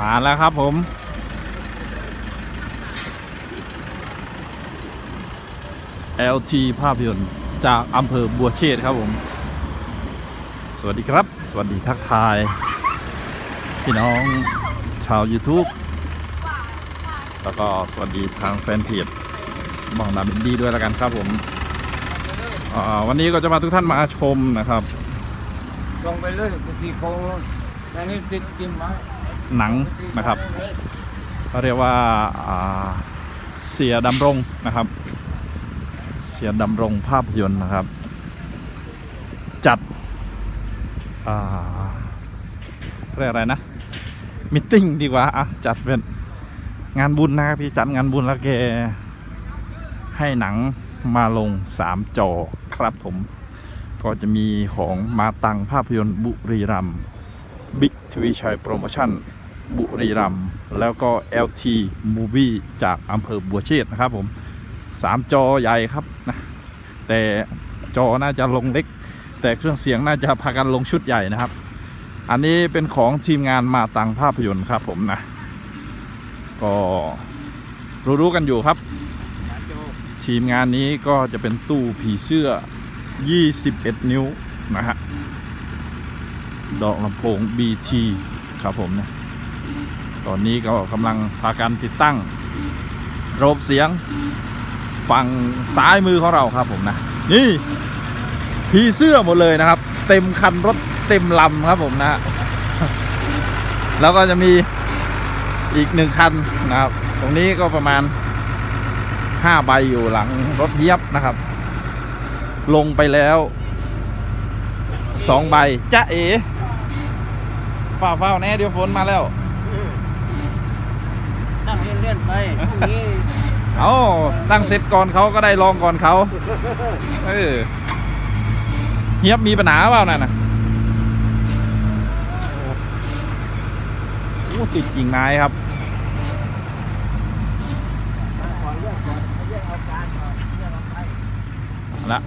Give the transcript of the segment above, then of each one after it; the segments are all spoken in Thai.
มาแล้วครับผม LT ภาพยนตร์จากอำเภอบัวเชษครับผม สวัสดีครับ สวัสดีทักทาย พี่น้องชาว YouTube แล้วก็สวัสดีทางแฟนเพจบองดาบินดีด้วยแล้วกันครับผม วันนี้ก็จะมาทุกท่านมาชมนะครับ ลงไปเลยปกติโค้งอันนี้ติดกินไม้ หนังนะครับเขาเรียกว่าเสียดำรงนะครับ เสียดำรงภาพยนตร์นะครับ จัดอ่าเรียกอะไรนะมิทติ้งดีกว่าอะจัดเป็นงานบุญนะครับพี่จัดงานบุญแล้วแกให้หนังมาลงสามจอครับผม ก็จะมีของมาตังภาพยนตร์บุรีรัมบิ๊กทวีชัยโปรโมชั่น บุรีรัมย์แล้วก็ LT Movie จากอำเภอบัวเชษนะครับผมสามจอใหญ่ครับนะแต่จอน่าจะลงเล็ก แต่เครื่องเสียงน่าจะพากันลงชุดใหญ่นะครับ อันนี้เป็นของทีมงานมาตังภาพยนตร์ครับผมนะ ก็รู้ๆกันอยู่ครับ ทีมงานนี้ก็จะเป็นตู้ผีเสื้อ 21 นิ้วนะฮะดอกลำโพง BT ครับผมนะ ตอนนี้ก็กำลังพากันติดตั้ง ระบบเสียง ฝั่งซ้ายมือของเราครับผมนะ นี่พีเสื้อหมดเลยนะครับ เต็มคันรถเต็มลำครับผมนะ แล้วก็จะมีอีกหนึ่งคันนะครับ ตรงนี้ก็ประมาณ5ใบอยู่หลังรถเยียบนะครับ ลงไปแล้ว2ใบจ้าเอ๋ฝ้าเฝ้าแน่เดี๋ยวฝนมาแล้ว ตั้งเลื่อนๆไปพรุ่งนี้เอาตั้งเสร็จก่อนเขาก็ได้ลองก่อนเขาเออเฮียบมีปัญหาเปล่านั่นนะโอ้ติดกิ่งไม้ครับขอเลื่อนก่อนเลื่อนเอาการก่อนเลื่อนเอาไป ละ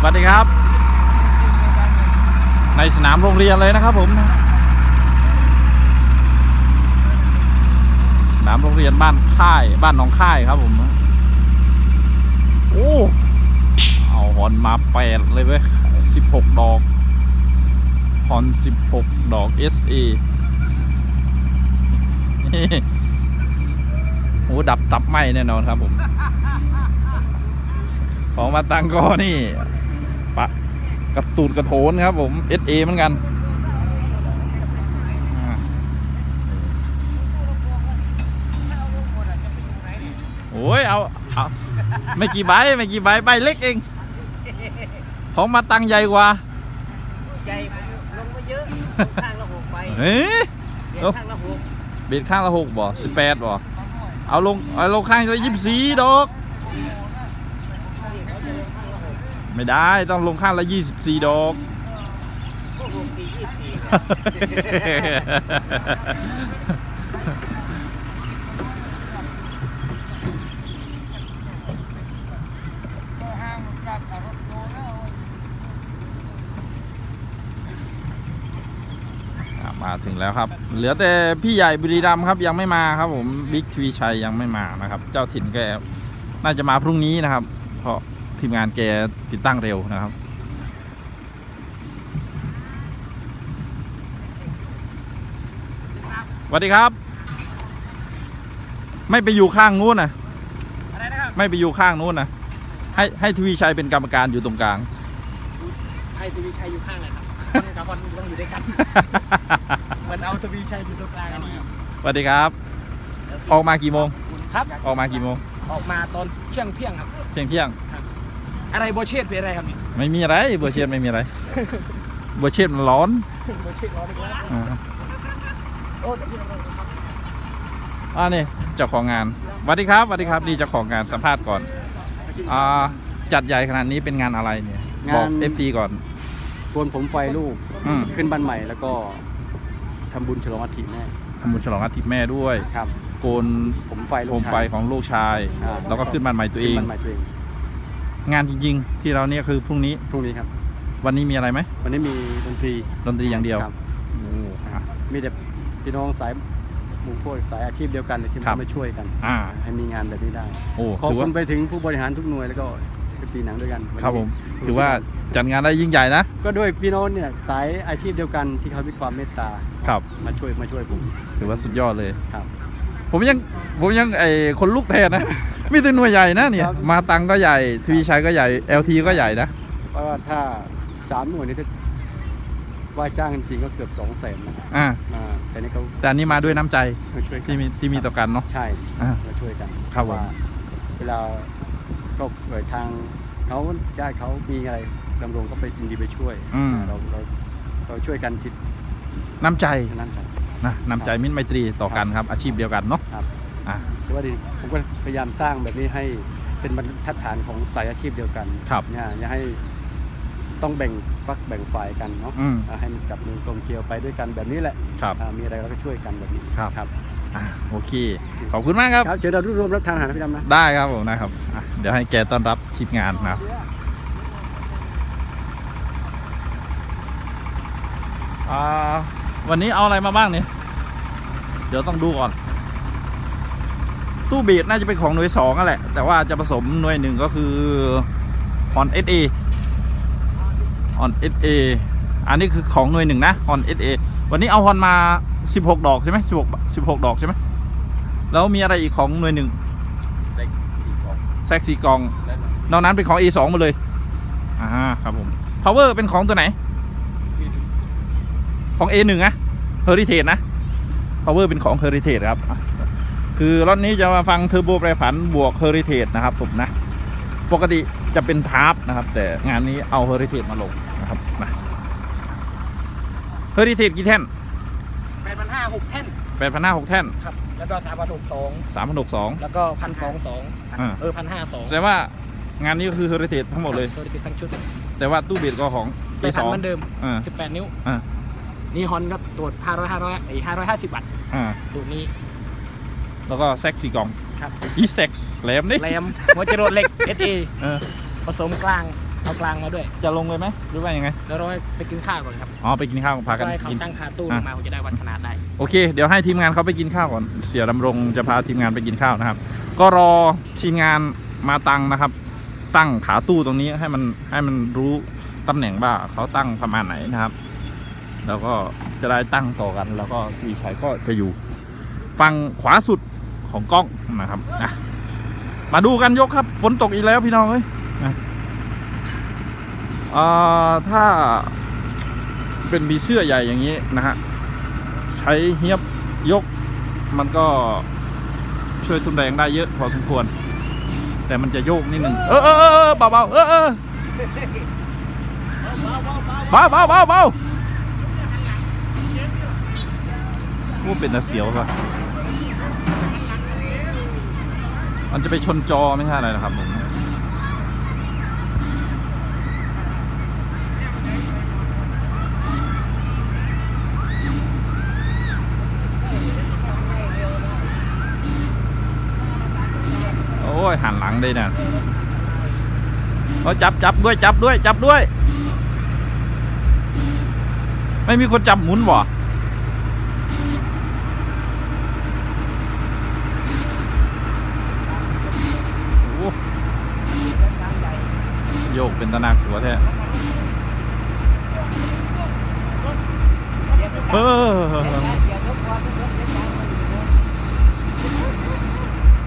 ส วัสดีครับ ในสนามโรงเรียนเลยนะครับผม สนามโรงเรียนบ้านค่าย บ้านหนองค่ายครับผม โอ้เอาหอนมาแปดเลยเว้ยสิบหกดอกหอนสิบหกดอก SA นี่โอ้ดับตับไหมแน่นอนครับผม ของมาตังก็นี่ ปะกระตูดกระโถนครับผม SA เหมือนกันอ่าโอ้ยเอาเอาไม่กี่ใบไม่กี่ใบใบเล็กเอง ของมาตังใหญ่กว่าใจลงมาเยอะข้างละหกไปเฮ้ยเดี๋ยวข้างละหกเบ็ดข้างละหกบ่สิบแปดบ่เอาลงเอาลงข้างละยี่สิบสี่ดอก ไม่ได้ต้องลงข้างละยี่สิบสี่ดอกพวกหกสี่ยี่สี่อะมาถึงแล้วครับ เหลือแต่พี่ใหญ่บุรีรัมย์ครับยังไม่มาครับผมบิ๊กทวีชัยยังไม่มานะครับ เจ้าถิ่นแกน่าจะมาพรุ่งนี้นะครับ เพราะ ทีมงานแกติดตั้งเร็วนะครับสวัสดีครับ ไม่ไปอยู่ข้างนู้นนะอะไรนะครับไม่ไปอยู่ข้างนู้นนะให้ให้ทวีชัยเป็นกรรมการอยู่ตรงกลาง ไอ้ทวีชัยอยู่ข้างเลยครับกับบอลต้องอยู่ด้วยกัน เหมันเอาทวีชัยอยู่ตรงกลางอันนี้สวัสดีครับ ออกมากี่โมง ครับ ออกมากี่โมง ออกมาตอนเที่ยงเที่ยงครับ เที่ยงเที่ยง อะไรโบเชตเป็นอะไรครับนี่ไม่มีอะไรบัวเชียนไม่มีอะไรบัวเชียนมันร้อนโบเชตร้อนอีกแล้วอ่าโอ้เดี๋ยวพี่เราครับอ่านี่เจ้าของงานสวัสดีครับสวัสดีครับนี่เจ้าของงานสัมภาษณ์ก่อนอ่าจัดใหญ่ขนาดนี้เป็นงานอะไรเนี่ยบอกงาน เอฟซีก่อนโกนผมไฟลูกอืมขึ้นบ้านใหม่แล้วก็ทำบุญฉลองอาทิตย์แม่ทำบุญฉลองอาทิตย์แม่ด้วย ครับ โกนผมไฟลูโคกมไฟชาย ของลูกชายอ่าแล้วก็ขึ้นบ้านใหม่ตัวเอขึ้นง บ้านใหม่ตัวเอง งานจริง ๆ ที่เราเนี่ยคือพรุ่งนี้พรุ่งนี้ครับ วันนี้มีอะไรไหมวันนี้มีดนตรีดนตรีอย่างเดียวครับโอ้อะ มีแต่พี่น้องสายหมู่พวกสายอาชีพเดียวกันเลยที่ครับมาช่วยกัน อ่าให้มีงานแบบนี้ได้ โอ้ขอบถือคุว่าณไปถึงผู้บริหารทุกหน่วยแล้วก็เอฟซีหนังด้วยกันวันนี้ครับผมถือว่าจัดงานได้ยิ่งใหญ่นะก็ด้วยพี่น้องเนี่ยสายอาชีพเดียวกันที่เขามีความเมตตาครับ มาช่วยมาช่วยผมถือว่าสุดยอดเลย ครับ ผมยังผมยังไอคนลูกแทนนะ มีแต่หน่วยใหญ่นะเนี่ยครับมาตังก็ใหญ่ทวีชัยก็ใหญ่ LT ก็ใหญ่นะเพราะว่าถ้าสามหน่วยนี้ถ้าว่าจ้างจริงๆก็เกือบสองแสนนะครับอ่าอ่าแต่นี่เขาแต่อันนี้มาด้วยน้ำใจมาช่วยกันที่มีที่มีต่อกันเนาะ ใช่อ่ามาช่วยกันครับผม ว่าเวลาก็เปิดทางเขาญาติเขามีอะไรดำรงก็ไปยินดีไปช่วยอืมอ่าเราเราเราช่วยกันทิศน้ำใจนั้นกันนะน้ำใจมิตรไมตรีต่อกันครับอาชีพเดียวกันเนาะครับ อะแต่ว่าดีผมก็พยายามสร้างแบบนี้ให้เป็นบรรทัดฐานของสายอาชีพเดียวกันครับอย่าอย่าให้ต้องแบ่งฟักแบ่งฝ่ายกันเนาะอืม อ่าให้มันจับมือกลมเกลียวไปด้วยกันแบบนี้แหละครับ อ่ามีอะไรเราก็ช่วยกันแบบนี้ครับ ครับอะโอเค ขอบคุณมากครับ ครับเจอเรารวบรวมรับทานอาหารนะพี่ดำนะ ได้ครับผมนะครับอะเดี๋ยวให้แกต้อนรับทีมงานนะครับอ่าวันนี้เอาอะไรมาบ้างเนี่ย เดี๋ยวต้องดูก่อน ตู้บีดน่าจะเป็นของหน่วยสองนั่นแหละ แต่ว่าจะผสมหน่วยหนึ่งก็คือออนเอสเอออนเอสเออันนี้คือของหน่วยหนึ่งนะออนเอสเอวันนี้เอาฮอนมา 16 ดอกใช่ไหม16 16ดอกใช่ไหมแล้วมีอะไรอีกของหน่วยหนึ่งแซกซีกองนอกนั้นเป็นของ A2 หมดเลยอ่าครับผม power เป็นของตัวไหน ของ A1 นะ Heritage นะ power เป็นของ Heritage ครับ คือรถนี้จะมาฟังเทอร์โบแปรผันบวก Heritage นะครับผมนะ ปกติจะเป็นทาร์ปนะครับ แต่งานนี้เอา Heritage มาลงนะครับนะ Heritage กี่แท่นแปดพันห้าหกแท่น8,500 6แท่นครับ แล้วก็สามพันหกสอง3,602แล้วก็พันสองสองอ่าเออพันห้าสองแสดงว่างานนี้ก็คือ Heritage ทั้งหมดเลยตัวติดทั้งชุด แต่ว่าตู้เบียดก็ของแปดพัน A2 เหมือนเดิมอ่าสิบแปดนิ้วอ่านี่ฮอนครับตรวจห้าร้อยห้าร้อยไอ้ห้าร้อยห้าสิบบาทอ่าตัวนี้ แล้วก็แซกสี่กล่องครับอีแซกแหลมนี่แรมหัวจรวดเหล็ก SA เออผสมกลางเอากลางมาด้วย จะลงเลยไหมหรือว่ายังไงแล้วเราไปกินข้าวก่อนครับอ๋อไปกินข้าวพากันก็ให้เขากินตั้งคาตู้ลอะงมาผมจะได้วัดขนาดได้โอเค เดี๋ยวให้ทีมงานเขาไปกินข้าวก่อนเสียดำรงจะพาทีมงานไปกินข้าวนะครับ ก็รอทีมงานมาตั้งนะครับ ตั้งขาตู้ตรงนี้ให้มันให้มันรู้ตำแหน่งว่าเขาตั้งประมาณไหนนะครับแล้วก็จะได้ตั้งต่อกัน แล้วก็พี่ชายก็จะอยู่ ฝั่งขวาสุด ของกล้องนะครับอะมาดูกันยกครับฝนตกอีกแล้วพี่น้องเอ้ยนะเออถ้าเป็นมีเสื้อใหญ่อย่างนี้นะฮะใช้เฮียบยกมันก็ช่วยทุนแรงได้เยอะพอสมควร แต่มันจะโยกนิดนึงเออเออเบาเบาเออเออเบาเบาเบาเบาว่าเป็นตะเสียวป่ะ มันจะไปชนจอไม่ใช่อะไรนะครับผมโอ้ยหันหลังได้นะเอาจับจับด้วยจับด้วยจับด้วย ไม่มีคนจับหมุนบ่ โยกเป็นตะนักหัวแท้เออ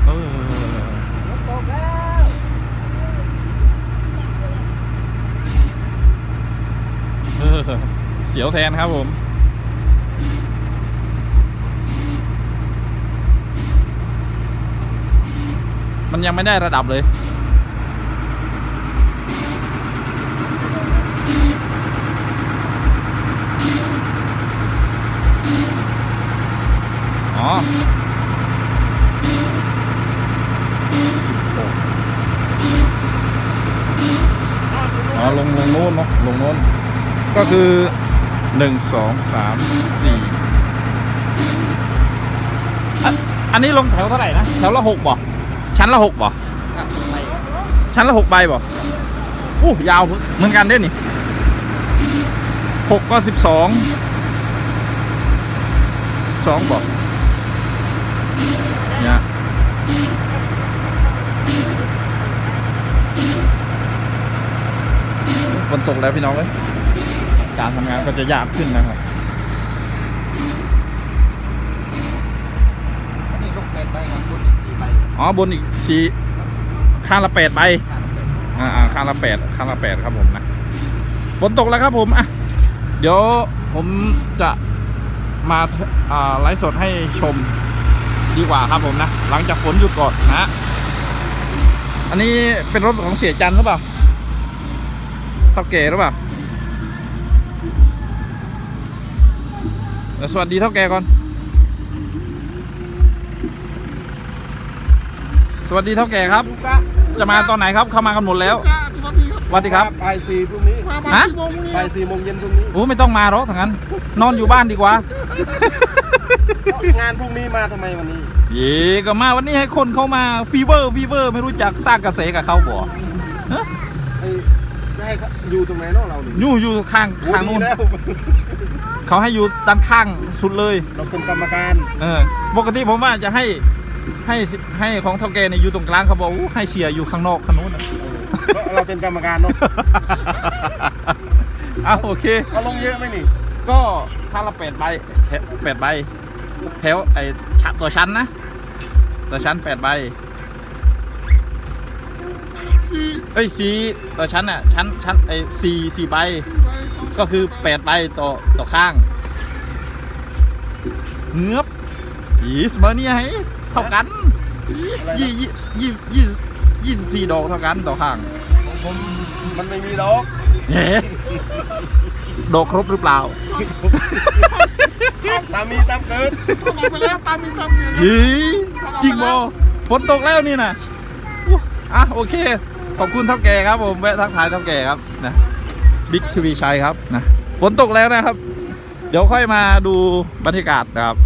เออเออเสียวแทนครับผม มันยังไม่ได้ระดับเลย อ๋อลงลงโน้นเนาะลงโน้น ก็คือหนึ่งสองสามสี่อันนี้ลงแถวเท่าไหร่นะแถวละหกบ่ชั้นละหกบ่ชั้นละหกใบบ่อู้ยาวเหมือนกันเด้นี่หกก็สิบสองสองบ่ นตกแล้วพี่น้องเอ้ยการทำงานก็จะยากขึ้นนะครับอันนี้ลูกเป็นใบครับคุณอีกสี่ใบอ๋อบนอีกสี่ข้างละแปดใบอ่าอ่าข้างละแปดข้างละแปดครับผมนะฝนตกแล้วครับผมอะเดี๋ยวผมจะมาอ่าไลฟ์สดให้ชมดีกว่าครับผมนะ หลังจากฝนหยุดก่อนนะ อันนี้เป็นรถของเสียจันทร์หรือเปล่า เท่าเก๋หรือเปล่าเดี๋ยวสวัสดีเท่าแก่ก่อน สวัสดีเท่าแก่ครับจะมาตอนไหนครับ เข้ามากันหมดแล้วสวัสดีครับสวัสดีครับบ่ายสี่พรุ่งนี้ มาฮะ สี่โมงพรุ่งนี้บ่ายสี่โมงเย็นพรุ่งนี้โอ้ไม่ต้องมาหรอกทั้งนั้น นอนอยู่บ้านดีกว่างานพรุ่งนี้มาทำไมวันนี้ เย่ก็มาวันนี้ให้คนเข้ามาฟีเวอร์ฟีเวอร์ไม่รู้จักสร้างกระแสกับเขาบ่ไอ้จะ ให้เขาอยู่ตรงไหนเนาะเรานี่อยู่อยู่ข้างโอ้ข้างดีนู้นแล้วเขาให้อยู่ด้านข้างสุดเลย เราเป็นกรรมการ เออปกติผมว่าจะให้ให้สิให้ของเท่าแกเนี่ยอยู่ตรงกลางเขาบอกอู้ให้เชียร์อยู่ข้างนอกข้างนู้นน่ะเพราะเราเป็นกรรมการเนาะอ้าวโอเคเอาลงเยอะไหมนี่ ก็ข้างละแปดใบแถวแปดใบแถวไอ้ชั้นตัวชั้นนะ ตัวชั้นแปดใบ เอ้ยสี่ตัวชั้นอะชั้นชั้นไอ้สี่สี่ใบก็คือแปดใบต่อต่อข้างเงือบยีสมาเนี่ยให้เท่ากันอะไรยี่นะยี่ยี่ยี่ยี่สิบสี่ดอกเท่ากันต่อข้างของผมมันไม่มีดอกเฮ้ดอกครบหรือเปล่าตามมีตามเกิดทำไมไปแล้วตามมีตามเกิดยีจริงบอฝนตกแล้วนี่นะอู้อะโอเค ขอบคุณเท่าแก่ครับผมแวะทักทายเท่าแก่ครับนะบิ๊กทวีชัยครับนะฝนตกแล้วนะครับ เดี๋ยวค่อยมาดูบรรยากาศนะครับ